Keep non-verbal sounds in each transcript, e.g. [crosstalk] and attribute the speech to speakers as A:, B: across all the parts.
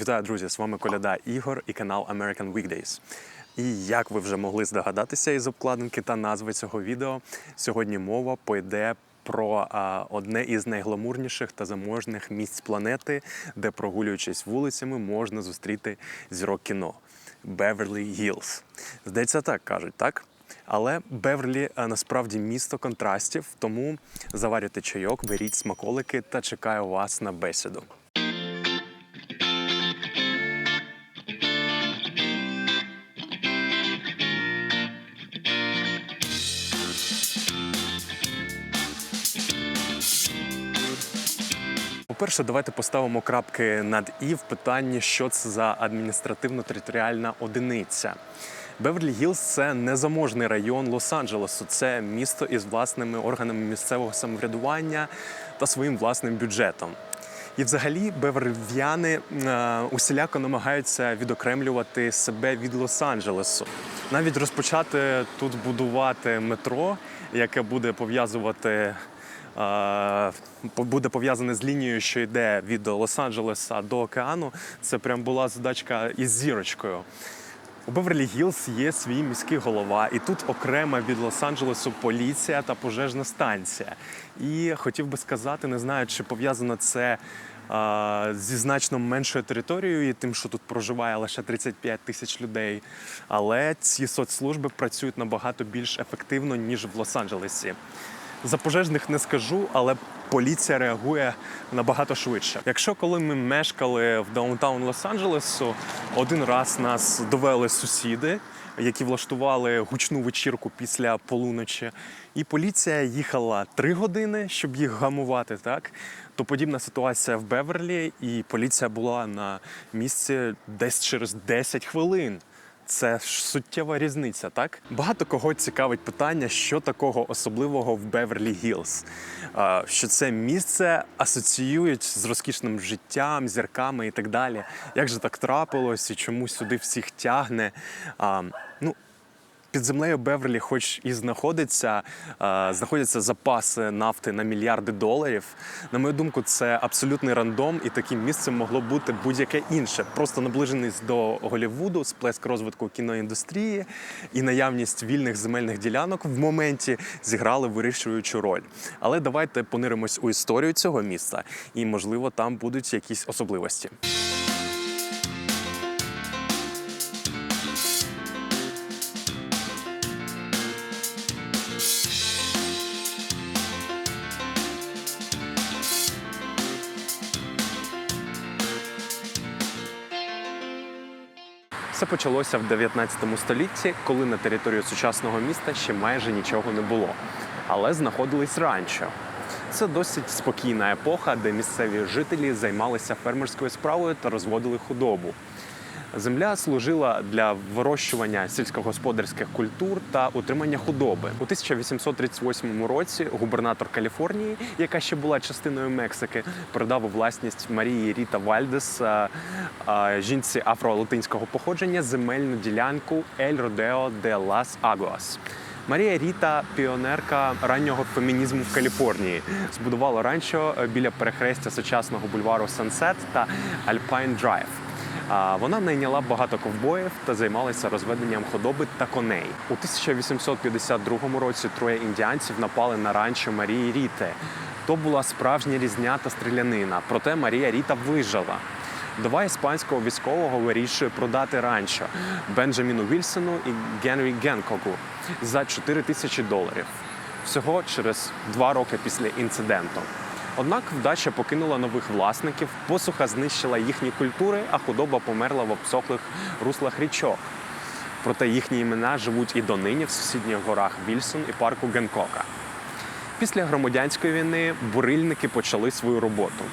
A: Вітаю, друзі! З вами Коляда Ігор і канал American Weekdays. І як ви вже могли здогадатися із обкладинки та назви цього відео, сьогодні мова пойде про а, одне із найгламурніших та заможних місць планети, де прогулюючись вулицями, можна зустріти зірок кіно Беверлі Гілз. Здається, так кажуть, так? Але Беверлі насправді місто контрастів, тому заварюйте чайок, беріть смаколики та чекаю вас на бесіду. По-перше, давайте поставимо крапки над і в питанні, що це за адміністративно-територіальна одиниця. Беверлі Гілз це незаможний район Лос-Анджелесу. Це місто із власними органами місцевого самоврядування та своїм власним бюджетом. І взагалі беверлів'яни е, усіляко намагаються відокремлювати себе від Лос-Анджелесу. Навіть розпочати тут будувати метро, яке буде пов'язувати по- буде пов'язане з лінією, що йде від Лос-Анджелеса до океану. Це прям була задачка із зірочкою. У Беверлі Гілз є свій міський голова, і тут окрема від Лос-Анджелесу поліція та пожежна станція. І хотів би сказати, не знаю, чи пов'язано це а, зі значно меншою територією і тим, що тут проживає лише 35 тисяч людей. Але ці соцслужби працюють набагато більш ефективно, ніж в Лос-Анджелесі. За пожежних не скажу, але поліція реагує набагато швидше. Якщо коли ми мешкали в даунтаун Лос-Анджелесу, один раз нас довели сусіди, які влаштували гучну вечірку після полуночі, і поліція їхала три години, щоб їх гамувати. Так то подібна ситуація в Беверлі, і поліція була на місці десь через 10 хвилин. Це ж суттєва різниця, так? Багато кого цікавить питання, що такого особливого в Беверлі Гілз. Що це місце асоціюють з розкішним життям, зірками і так далі. Як же так трапилось і чому сюди всіх тягне? Ну, під землею Беверлі, хоч і знаходиться, е, знаходяться запаси нафти на мільярди доларів. На мою думку, це абсолютний рандом, і таким місцем могло бути будь-яке інше. Просто наближеність до Голлівуду, сплеск розвитку кіноіндустрії і наявність вільних земельних ділянок в моменті зіграли вирішуючу роль. Але давайте пониримось у історію цього міста, і можливо там будуть якісь особливості. Все почалося в 19 столітті, коли на території сучасного міста ще майже нічого не було, але знаходились ранчо. Це досить спокійна епоха, де місцеві жителі займалися фермерською справою та розводили худобу. Земля служила для вирощування сільськогосподарських культур та утримання худоби. У 1838 році губернатор Каліфорнії, яка ще була частиною Мексики, передав у власність Марії Ріта Вальдес а, а, жінці афро-латинського походження земельну ділянку Ель Родео де Лас Агуас. Марія Ріта, піонерка раннього фемінізму в Каліфорнії, збудувала ранчо е, біля перехрестя сучасного бульвару Сансет та Альпайн Драйв. Вона найняла багато ковбоїв та займалася розведенням худоби та коней. У 1852 році троє індіанців напали на ранчо Марії Ріти. То була справжня різня та стрілянина. Проте Марія Ріта вижила. Два іспанського військового вирішує продати ранчо Бенджаміну Вільсону і Генрі Генкоку за 4 тисячі доларів. Всього через два роки після інциденту. Однак вдача покинула нових власників, посуха знищила їхні культури, а худоба померла в обсохлих руслах річок. Проте їхні імена живуть і донині в сусідніх горах Вільсон і парку Генкока. Після громадянської війни бурильники почали свою роботу.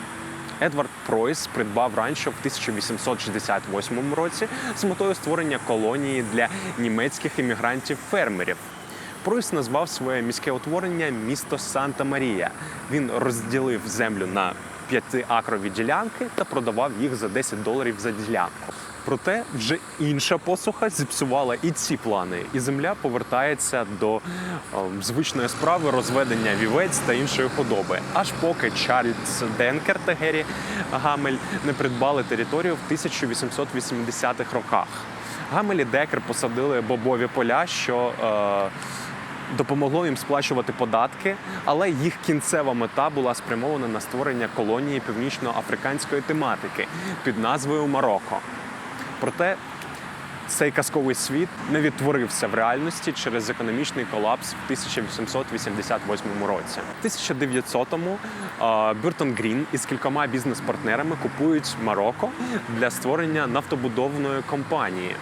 A: Едвард Пройс придбав ранчо в 1868 році з метою створення колонії для німецьких іммігрантів-фермерів. Пройс назвав своє міське утворення місто Санта Марія. Він розділив землю на п'ятиакрові ділянки та продавав їх за 10 доларів за ділянку. Проте вже інша посуха зіпсувала і ці плани, і земля повертається до е, звичної справи розведення вівець та іншої худоби. Аж поки Чарльз Денкер та Геррі Гамель не придбали територію в 1880-х роках. Гамель і Декер посадили бобові поля, що е, допомогло їм сплачувати податки, але їх кінцева мета була спрямована на створення колонії північноафриканської тематики під назвою Марокко. Проте цей казковий світ не відтворився в реальності через економічний колапс в 1888 році. В 1900-му е, Бюртон Грін із кількома бізнес-партнерами купують Марокко для створення нафтобудовної компанії.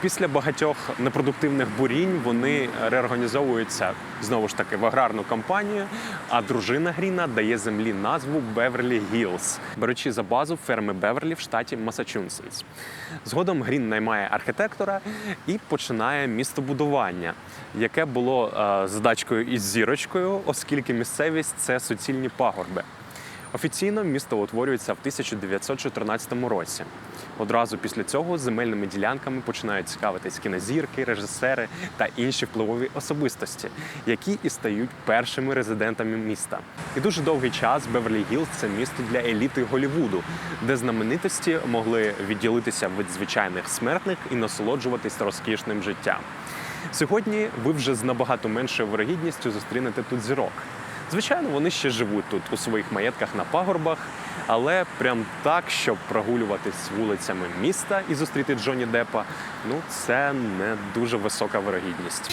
A: Після багатьох непродуктивних бурінь вони реорганізовуються знову ж таки в аграрну компанію. А дружина Гріна дає землі назву Беверлі Гілз, беручи за базу ферми Беверлі в штаті Масачусетс. Згодом Грін наймає архітектора і починає містобудування, яке було е, задачкою із зірочкою, оскільки місцевість це суцільні пагорби. Офіційно місто утворюється в 1914 році. Одразу після цього земельними ділянками починають цікавитись кінозірки, режисери та інші впливові особистості, які і стають першими резидентами міста. І дуже довгий час Беверлі Гілз це місто для еліти Голлівуду, де знаменитості могли відділитися від звичайних смертних і насолоджуватись розкішним життям. Сьогодні ви вже з набагато меншою вирогідністю зустрінете тут зірок. Звичайно, вони ще живуть тут у своїх маєтках на пагорбах, але прям так, щоб прогулюватись вулицями міста і зустріти Джонні Деппа, ну це не дуже висока вирогідність.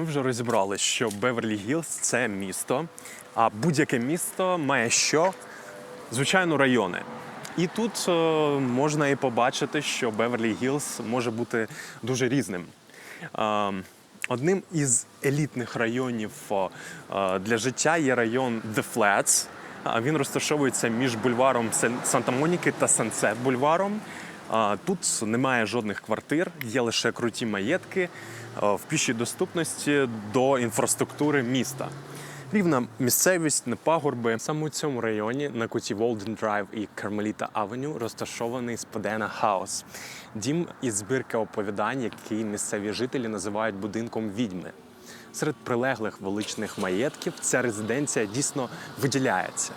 A: Ми вже розібрали, що Беверлі Гілз це місто, а будь-яке місто має що? Звичайно, райони. І тут е, можна і побачити, що Беверлі Гілз може бути дуже різним. Е, одним із елітних районів е, для життя є район The Flats. Він розташовується між бульваром Санта-Моніки та Сансет бульваром. Тут немає жодних квартир, є лише круті маєтки в пішій доступності до інфраструктури міста. Рівна місцевість, не пагорби. Саме у цьому районі на куті Волден Драйв і Кармеліта Авеню розташований Сподена Хаус, дім із збірки оповідань, який місцеві жителі називають будинком відьми. Серед прилеглих величних маєтків ця резиденція дійсно виділяється.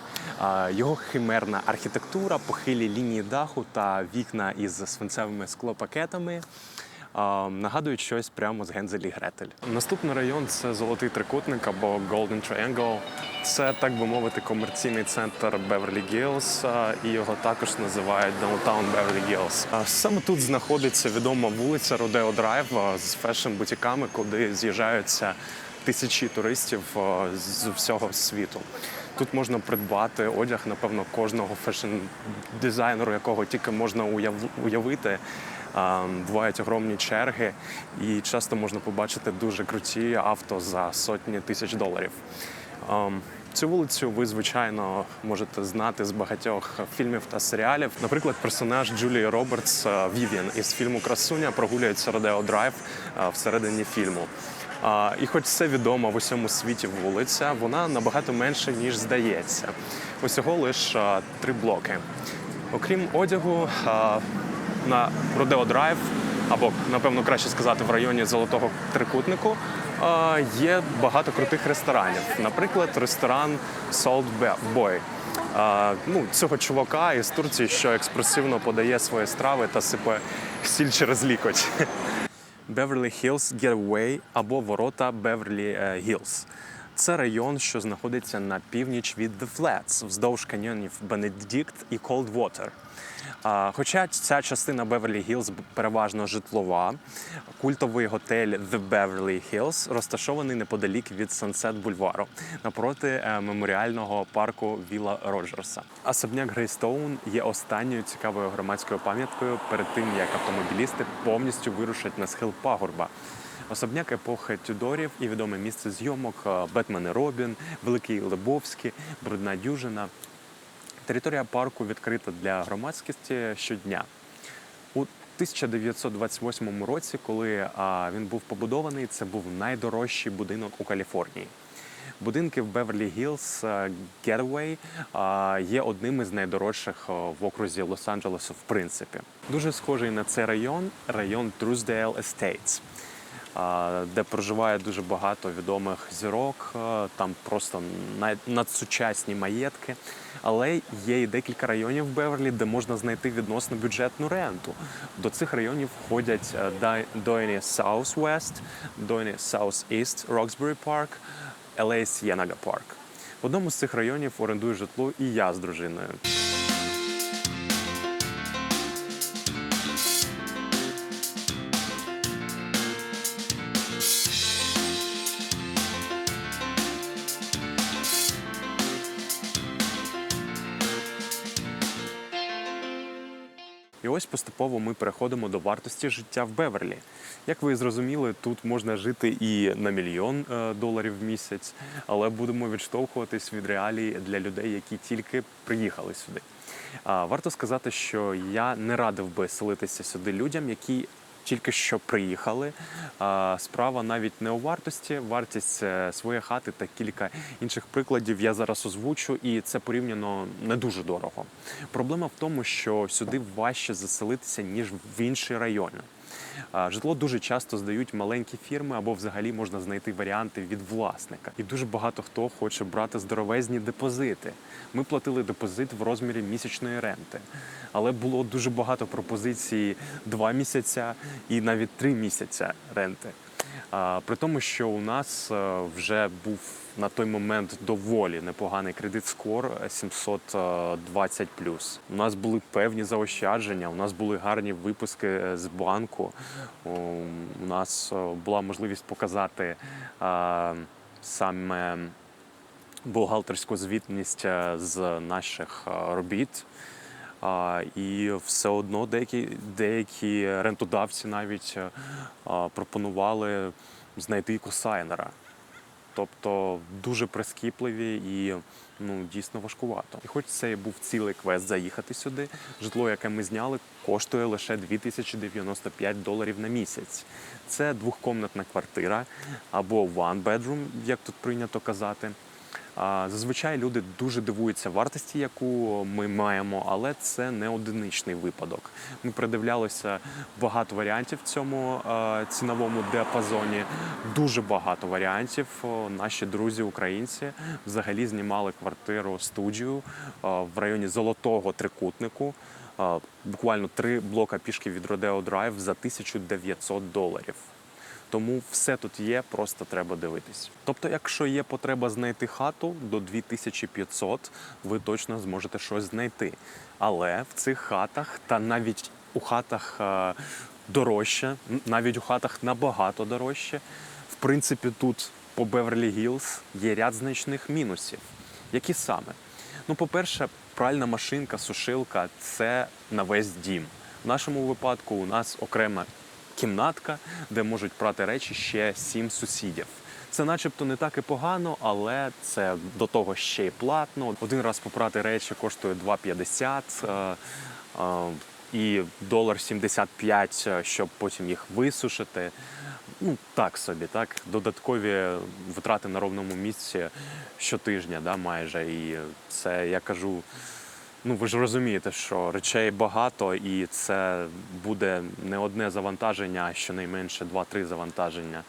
A: Його химерна архітектура, похилі лінії даху та вікна із свинцевими склопакетами нагадують щось прямо з Гензель і Гретель. Наступний район це золотий трикутник або Golden Triangle. Це, так би мовити, комерційний центр Беверлі Гілз, і його також називають Downtown Hills. А Саме тут знаходиться відома вулиця Родео Драйв з фешн-бутіками, куди з'їжджаються тисячі туристів з всього світу. Тут можна придбати одяг, напевно, кожного фешн-дизайнеру, якого тільки можна уяв- уявити. Бувають огромні черги, і часто можна побачити дуже круті авто за сотні тисяч доларів. Цю вулицю ви, звичайно, можете знати з багатьох фільмів та серіалів. Наприклад, персонаж Джулії Робертс е, Вів'ян із фільму Красуня прогулюється Родео Драйв е, всередині фільму. І хоч це відома в усьому світі вулиця, вона набагато менше, ніж здається. Усього лише три блоки. Окрім одягу, на Родео Драйв, або, напевно, краще сказати, в районі Золотого Трикутнику, є багато крутих ресторанів. Наприклад, ресторан Salt Boy. Ну, цього чувака із Турції, що експресивно подає свої страви та сипе сіль через лікоть. [laughs] Beverly Hills Getaway або ворота Beverly Hills. Це район, що знаходиться на північ від The Flats, вздовж каньйонів Benedict і Coldwater. Хоча ця частина Beverly Hills переважно житлова, культовий готель The Beverly Hills розташований неподалік від Sunset бульвару напроти е, меморіального парку Віла Роджерса. Особняк Грейстоун є останньою цікавою громадською пам'яткою перед тим, як автомобілісти повністю вирушать на схил пагорба. Особняк епохи Тюдорів і відоме місце зйомок е, Бетмен і Робін, Великий Лебовський, Брудна Дюжина. Територія парку відкрита для громадськості щодня. У 1928 році, коли він був побудований, це був найдорожчий будинок у Каліфорнії. Будинки в Беверлі Гіллз Getaway а, є одним із найдорожчих в окрузі Лос-Анджелесу, в принципі. Дуже схожий на цей район район Estates, а, де проживає дуже багато відомих зірок. Там просто надсучасні маєтки. Але є і декілька районів в Беверлі, де можна знайти відносно бюджетну ренту. До цих районів входять е, Дойні Southwest, Дойні Southeast, Roxbury Park, LA Cienega Park. В одному з цих районів орендую житло і я з дружиною. Ось поступово ми переходимо до вартості життя в Беверлі. Як ви зрозуміли, тут можна жити і на мільйон е, доларів в місяць, але будемо відштовхуватись від реалій для людей, які тільки приїхали сюди. Варто сказати, що я не радив би селитися сюди людям, які тільки що приїхали. Справа навіть не у вартості, вартість е, своєї хати та кілька інших прикладів я зараз озвучу, і це порівняно не дуже дорого. Проблема в тому, що сюди важче заселитися ніж в інші райони. Житло дуже часто здають маленькі фірми або взагалі можна знайти варіанти від власника. І дуже багато хто хоче брати здоровезні депозити. Ми платили депозит в розмірі місячної ренти, але було дуже багато пропозицій два місяця і навіть три місяця ренти. При тому, що у нас е, вже був на той момент доволі непоганий кредит скор 720 У нас були певні заощадження, у нас були гарні випуски е, з банку. У нас е, була можливість показати саме бухгалтерську звітність е, з наших е, робіт. І все одно деякі, деякі рентодавці навіть е, пропонували знайти косайнера. Тобто дуже прискіпливі і ну, дійсно важкувато. І хоч це був цілий квест заїхати сюди, житло, яке ми зняли, коштує лише 2095 доларів на місяць. Це двохкомнатна квартира або one bedroom, як тут прийнято казати. Зазвичай люди дуже дивуються вартості, яку ми маємо, але це не одиничний випадок. Ми придивлялися багато варіантів в цьому ціновому діапазоні. Дуже багато варіантів. Наші друзі, українці, взагалі знімали квартиру студію в районі Золотого Трикутнику. Буквально три блока пішки від Родео Драйв за 1900 доларів. Тому все тут є, просто треба дивитись. Тобто, якщо є потреба знайти хату до 2500, ви точно зможете щось знайти. Але в цих хатах, та навіть у хатах е, дорожче, навіть у хатах набагато дорожче. В принципі, тут по Беверлі Гілз є ряд значних мінусів. Які саме? Ну, по-перше, пральна машинка, сушилка це на весь дім. В нашому випадку у нас окрема кімнатка, де можуть прати речі ще сім сусідів. Це начебто не так і погано, але це до того ще й платно. Один раз попрати речі коштує 2,50 е, е, і долар 75, е, щоб потім їх висушити. Ну, так собі, так. Додаткові витрати на ровному місці щотижня, да, майже. І це я кажу. Ну, ви ж розумієте, що речей багато, і це буде не одне завантаження, а щонайменше 2-3 завантаження.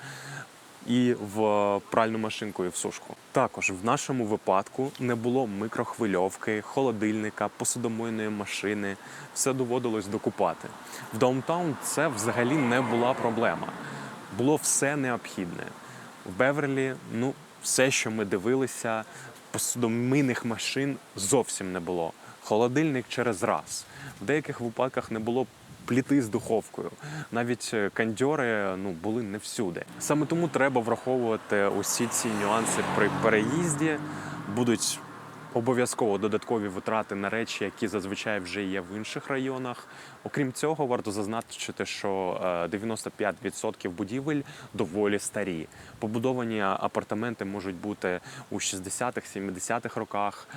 A: І в пральну машинку, і в сушку. Також в нашому випадку не було микрохвильовки, холодильника, посудомойної машини. Все доводилось докупати. В даунтаун це взагалі не була проблема. Було все необхідне. В Беверлі, ну, все, що ми дивилися, посудомийних машин зовсім не було. Холодильник через раз. В деяких випадках не було пліти з духовкою. Навіть кандьори ну, були не всюди. Саме тому треба враховувати усі ці нюанси при переїзді. Будуть Обов'язково додаткові витрати на речі, які зазвичай вже є в інших районах. Окрім цього, варто зазначити, що е, 95% будівель доволі старі. Побудовані апартаменти можуть бути у 60-х, 70-х роках,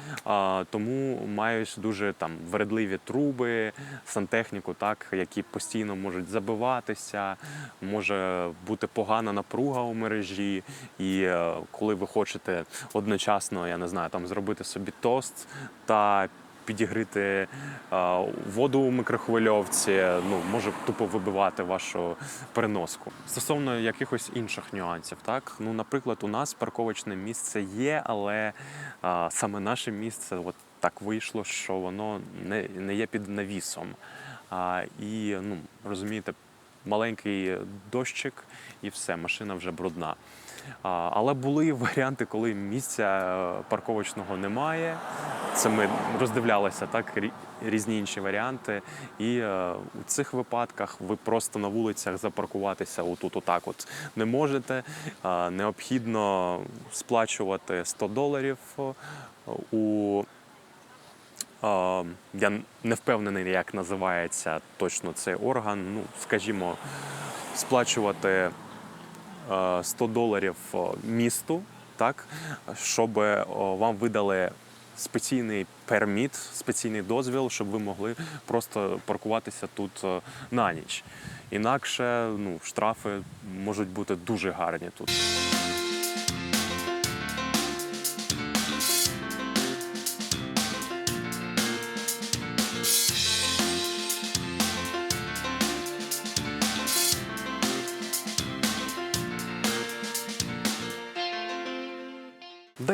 A: тому мають дуже там вередливі труби, сантехніку, так які постійно можуть забиватися, може бути погана напруга у мережі, і е, коли ви хочете одночасно, я не знаю, там зробити собі тост та підігріти е, воду у микрохвильовці, ну може тупо вибивати вашу переноску. Стосовно якихось інших нюансів, так ну, наприклад, у нас парковочне місце є, але е, саме наше місце, от так вийшло, що воно не, не є під навісом. А, і ну розумієте, маленький дощик, і все, машина вже брудна. Але були [laughs] варіанти, коли місця е, парковочного немає. Це ми роздивлялися так різні інші варіанти. І е, у цих випадках ви просто на вулицях запаркуватися отут, отак, от не можете. Е, необхідно сплачувати 100 доларів е, у Е, Я не впевнений, як називається точно цей орган. Ну, скажімо, сплачувати е, 100 доларів е, місту, так, щоб е, вам видали спеційний перміт, спеційний дозвіл, щоб ви могли просто паркуватися тут е, на ніч. Інакше ну, штрафи можуть бути дуже гарні тут.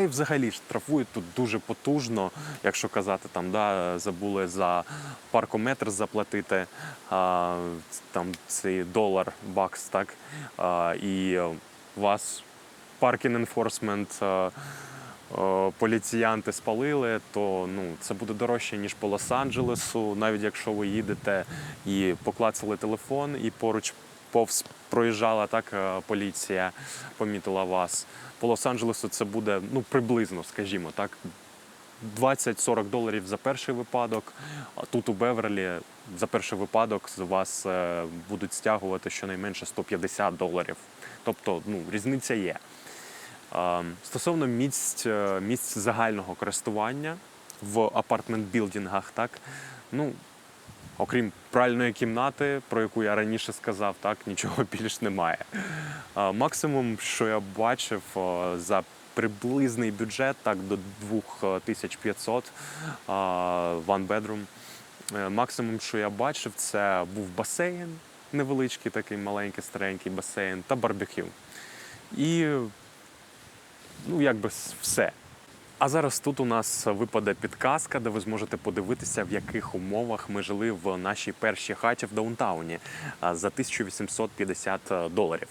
A: І взагалі штрафують тут дуже потужно, якщо казати, там да, забули за паркометр заплатити, а, там цей долар бакс, так, а, і вас паркінг енфорсмент. Поліціянти спалили, то ну це буде дорожче ніж по Лос-Анджелесу, навіть якщо ви їдете і поклацали телефон, і поруч повз проїжджала так поліція, помітила вас. По Лос-Анджелесу це буде ну приблизно, скажімо, так. 20-40 доларів за перший випадок, а тут у Беверлі за перший випадок з вас е, будуть стягувати щонайменше 150 доларів. Тобто ну, різниця є. Стосовно місць, е, місць загального користування в апартмент-білдингах, так, ну, окрім пральної кімнати, про яку я раніше сказав, так, нічого [laughs] більш немає. Максимум, що я бачив за приблизний бюджет, так, до 2500 е, one bedroom. Е, Максимум, що я бачив, це був басейн, невеличкий, такий маленький, старенький басейн та барбекю. І ну, якби все. А зараз тут у нас випаде підказка, де ви зможете подивитися, в яких умовах ми жили в нашій першій хаті в даунтауні за 1850 доларів.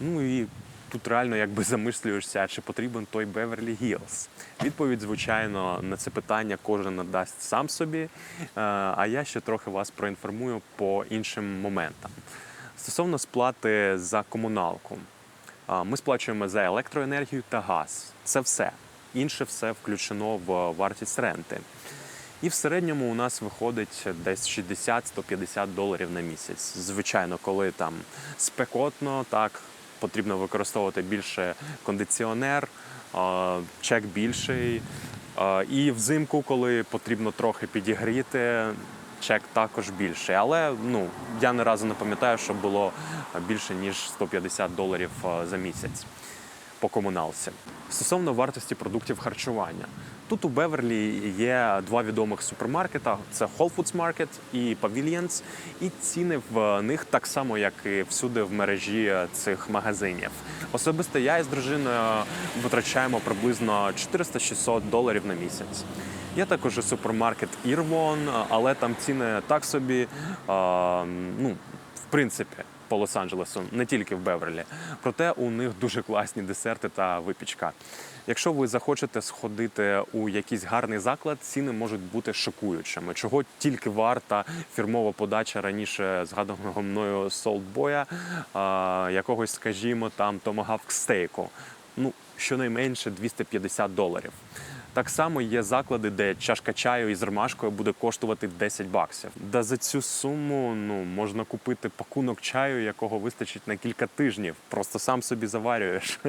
A: Ну і тут реально якби замислюєшся, чи потрібен той Беверлі Гілз. Відповідь, звичайно, на це питання кожен надасть сам собі. Е, А я ще трохи вас проінформую по іншим моментам. Стосовно сплати за комуналку. Ми сплачуємо за електроенергію та газ. Це все. Інше все включено в вартість ренти. І в середньому у нас виходить десь 60-150 доларів на місяць. Звичайно, коли там спекотно, так потрібно використовувати більше кондиціонер, чек більший. І взимку, коли потрібно трохи підігріти, чек також більший. Але ну я ні разу не пам'ятаю, що було більше ніж 150 доларів за місяць по комуналці. Стосовно вартості продуктів харчування. Тут у Беверлі є два відомих супермаркета: це Whole Foods Market і Pavilions. І ціни в них так само, як і всюди в мережі цих магазинів. Особисто я із дружиною витрачаємо приблизно 400-600 доларів на місяць. Є також і супермаркет Irwon, але там ціни так собі. а, ну, в принципі, по Лос-Анджелесу, не тільки в Беверлі. Проте у них дуже класні десерти та випічка. Якщо ви захочете сходити у якийсь гарний заклад, ціни можуть бути шокуючими. Чого тільки варта фірмова подача раніше згаданого мною солтбоя, якогось, скажімо, там томагавк стейку. Ну, щонайменше 250 доларів. Так само є заклади, де чашка чаю із ромашкою буде коштувати 10 баксів. Да за цю суму ну, можна купити пакунок чаю, якого вистачить на кілька тижнів. Просто сам собі заварюєш.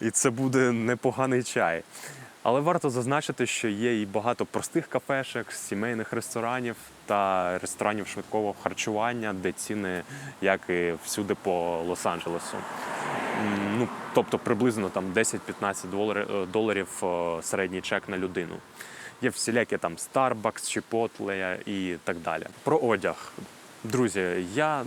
A: І це буде непоганий чай. Але варто зазначити, що є і багато простих кафешок, сімейних ресторанів та ресторанів швидкого харчування, де ціни, як і всюди по Лос-Анджелесу. Ну, тобто приблизно там 10-15 доларів, е, доларів е, середній чек на людину. Є всілякі там Starbucks, Chipotle і так далі. Про одяг. Друзі, я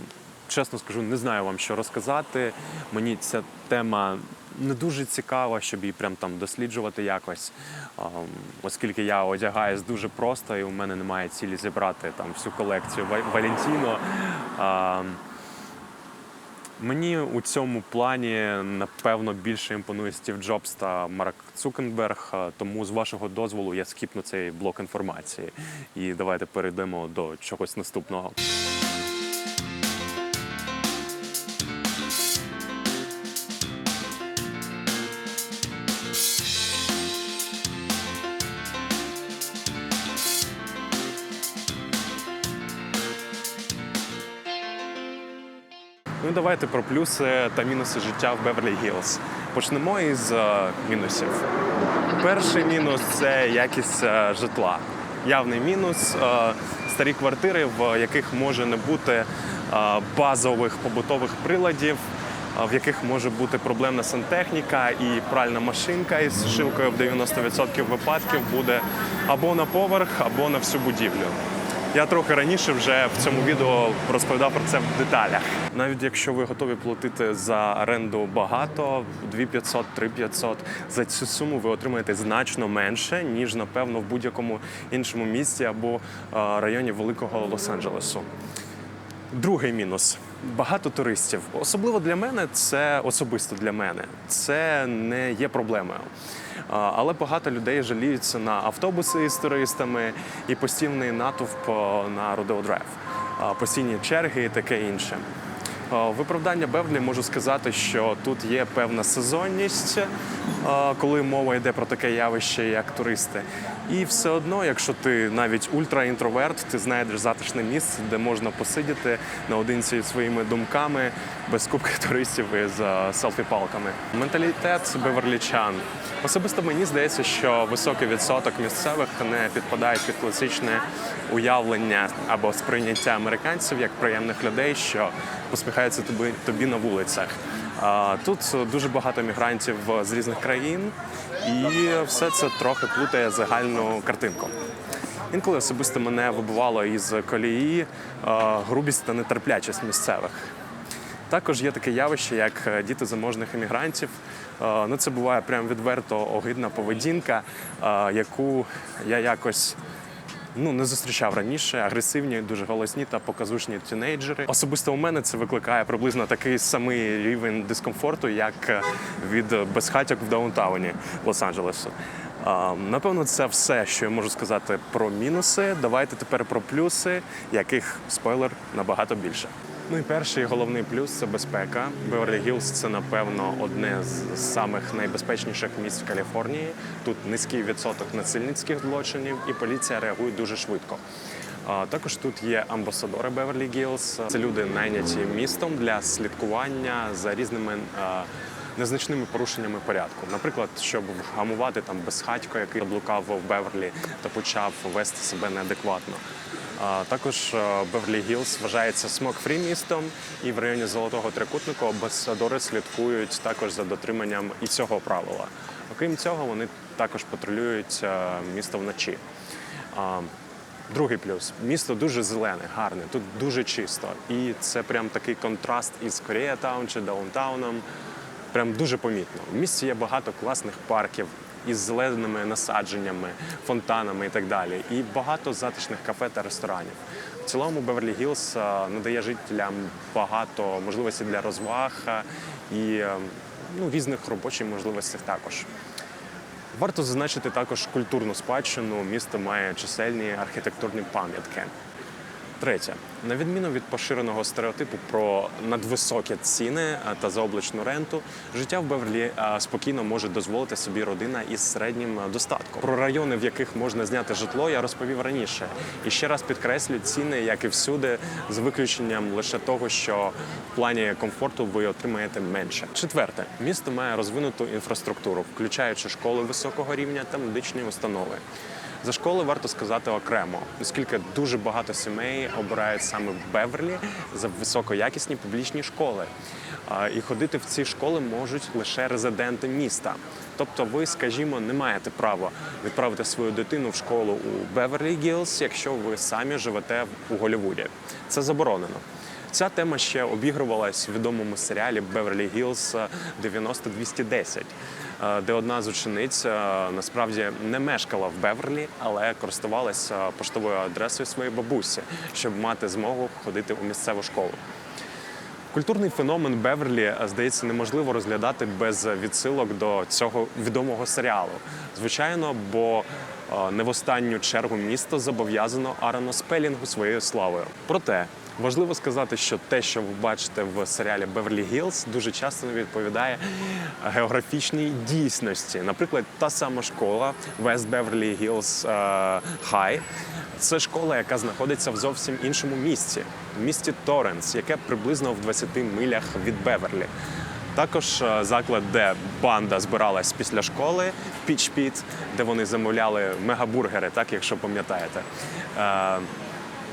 A: чесно скажу, не знаю вам, що розказати. Мені ця тема не дуже цікава, щоб її прям там досліджувати якось. Оскільки я одягаюсь дуже просто, і у мене немає цілі зібрати там всю колекцію Ва- Валентіно. Мені у цьому плані напевно більше імпонує Стів Джобс та Марк Цукенберг. Тому з вашого дозволу я скіпну цей блок інформації. І давайте перейдемо до чогось наступного. Ну про плюси та мінуси життя в Беверлі Гілз. Почнемо із е, мінусів. Перший мінус це якість е, житла. Явний мінус е, старі квартири, в яких може не бути базових побутових приладів, в яких може бути проблемна сантехніка і пральна машинка із сушилкою в 90% випадків буде або на поверх, або на всю будівлю. Я трохи раніше вже в цьому відео розповідав про це в деталях. Навіть якщо ви готові платити за оренду багато, 2500, 3500, за цю суму ви отримаєте значно менше, ніж напевно в будь-якому іншому місті або е, районі великого Лос-Анджелесу. Другий мінус багато туристів. Особливо для мене, це особисто для мене. Це не є проблемою. Але багато людей жаліються на автобуси із туристами і постійний натовп на Rodeo Drive, постійні черги і таке інше. Виправдання Бевлі можу сказати, що тут є певна сезонність, коли мова йде про таке явище, як туристи. І все одно, якщо ти навіть ультраінтроверт, ти знайдеш затишне місце, де можна посидіти наодинці своїми думками без кубки [laughs] туристів із а, селфі-палками. Менталітет беверлічан. Особисто мені здається, що високий відсоток місцевих не підпадають під класичне уявлення або сприйняття американців як приємних людей, що посміхаються тобі, тобі на вулицях. Тут дуже багато мігрантів з різних країн, і все це трохи плутає загальну картинку. Інколи особисто мене вибивало із колії грубість та нетерплячість місцевих. Також є таке явище, як е, діти заможних емігрантів. Е, Ну, це буває прям відверто огидна поведінка, е, яку я якось ну, не зустрічав раніше. Агресивні, дуже голосні та показушні тінейджери. Особисто у мене це викликає приблизно такий самий рівень дискомфорту, як е, від безхатьок в даунтауні Лос-Анджелесу. Напевно, це все, що я можу сказати про мінуси. Давайте тепер про плюси, яких спойлер набагато більше. Ну і перший головний плюс це безпека. Беверлі Гілз це напевно одне з самих найбезпечніших місць в Каліфорнії. Тут низький відсоток насильницьких злочинів, і поліція реагує дуже швидко. Також тут є амбасадори Беверлі Гілз. Це люди найняті містом для слідкування за різними незначними порушеннями порядку. Наприклад, щоб вгамувати там безхатько, який блукав в Беверлі та почав вести себе неадекватно. Також Беверлі Гілз вважається смок-фрі містом, і в районі Золотого Трикутнику амбасадори слідкують також за дотриманням і цього правила. Окрім цього, вони також патрулюють е, місто вночі. Другий плюс місто дуже зелене, гарне, тут дуже чисто. І це прям такий контраст із Кореятаун чи Даунтауном. Прям дуже помітно. В місті є багато класних парків із зеленими насадженнями, фонтанами і так далі. І багато затишних кафе та ресторанів. В цілому Беверлі Гілз е, надає жителям багато можливостей для розваг е, і е, ну, різних робочих можливостей також. Варто зазначити також культурну спадщину. Місто має чисельні архітектурні пам'ятки. Третє, на відміну від поширеного стереотипу про надвисокі ціни е, та заоблачну ренту, життя в Беверлі е, спокійно може дозволити собі родина із середнім е, достатком. Про райони, в яких можна зняти житло, я розповів раніше. І ще раз підкреслю ціни, як і всюди, з виключенням лише того, що в плані комфорту ви отримаєте менше. Четверте, місто має розвинуту інфраструктуру, включаючи школи високого рівня та медичні установи. За школи варто сказати окремо, оскільки дуже багато сімей обирають саме Беверлі за високоякісні публічні школи. І ходити в ці школи можуть лише резиденти міста. Тобто, ви, скажімо, не маєте права відправити свою дитину в школу у Беверлі Гілз, якщо ви самі живете у Голлівуді. Це заборонено. Ця тема ще обігрувалась в відомому серіалі Беверлі Гілз 90-210, е, де одна з учениць е, насправді не мешкала в Беверлі, але користувалася поштовою адресою своєї бабусі, щоб мати змогу ходити у місцеву школу. Культурний феномен Беверлі, е, здається, неможливо розглядати без відсилок до цього відомого серіалу. Звичайно, бо е, не в останню чергу місто зобов'язано Аарону Спелінгу своєю славою. Проте важливо сказати, що те, що ви бачите в серіалі Беверлі Гілз, дуже часто не відповідає географічній дійсності. Наприклад, та сама школа West Beverly Hills е, High – це школа, яка знаходиться в зовсім іншому місці, в місті Торренс, яке приблизно в 20 милях від Беверлі. Також е, заклад, де банда збиралась після школи, Піч Піт, де вони замовляли мегабургери, так якщо пам'ятаєте.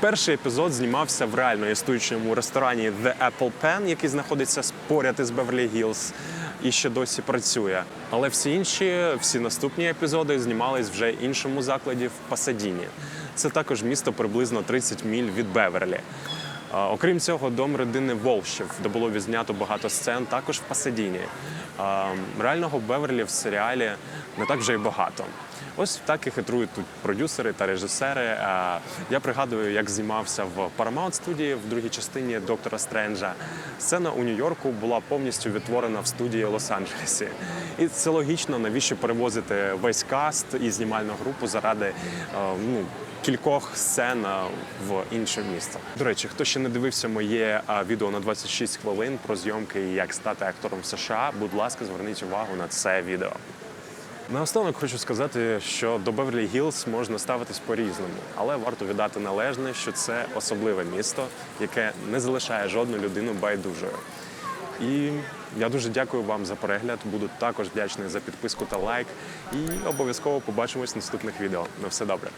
A: Перший епізод знімався в реально існуючому ресторані The Apple Pen, який знаходиться поряд із Беверлі Гілз і ще досі працює. Але всі інші, всі наступні епізоди знімались вже іншому закладі в Пасадіні. Це також місто приблизно 30 міль від Беверлі. Окрім цього, дом родини Волшів, де було відзнято багато сцен, також в Пасадіні. Реального Беверлі в серіалі не так вже й багато. Ось так і хитрують тут продюсери та режисери. Я пригадую, як знімався в Paramount студії в другій частині доктора Стренджа. Сцена у Нью-Йорку була повністю відтворена в студії Лос-Анджелесі. І це логічно, навіщо перевозити весь каст і знімальну групу заради ну, кількох сцен в інше місто. До речі, хто ще не дивився моє відео на 26 хвилин про зйомки і як стати актором в США, будь ласка, зверніть увагу на це відео. Наостанок хочу сказати, що до Беверлі Гілз можна ставитись по-різному, але варто віддати належне, що це особливе місто, яке не залишає жодну людину байдужою. І я дуже дякую вам за перегляд. Буду також вдячний за підписку та лайк. І обов'язково побачимось в наступних відео. На все добре.